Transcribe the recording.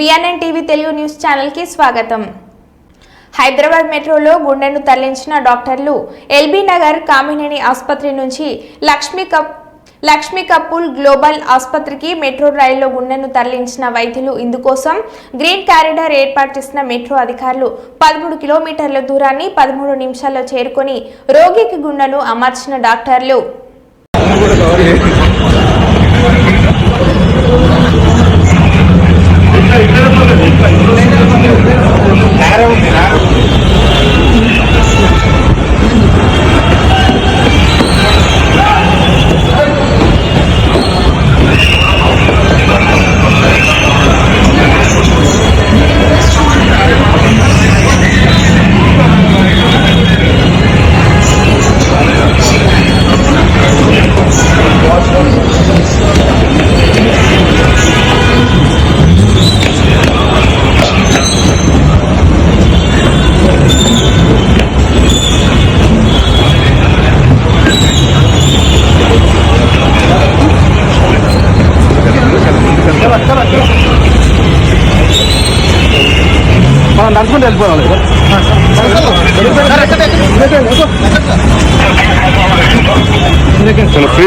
BNN TV Telugu news ఛానల్కి స్వాగతం. హైదరాబాద్ మెట్రోలో గుండెను తరలించిన డాక్టర్లు ఎల్బీ నగర్ కామినేని ఆసుపత్రి నుంచి లక్ష్మీ కప్ లక్ష్మీ కపూల్ గ్లోబల్ ఆసుపత్రికి మెట్రో రైల్లో గుండెను తరలించిన వైద్యులు ఇందుకోసం గ్రీన్ కారిడార్ ఏర్పాటు చేసిన మెట్రో అధికారులు పదమూడు కిలోమీటర్ల దూరాన్ని పదమూడు నిమిషాల్లో చేరుకొని రోగికి గుండెను అమర్చిన డాక్టర్లు. మనం నడుచుకుంటూ వెళ్ళిపోవాలి ఫ్రీ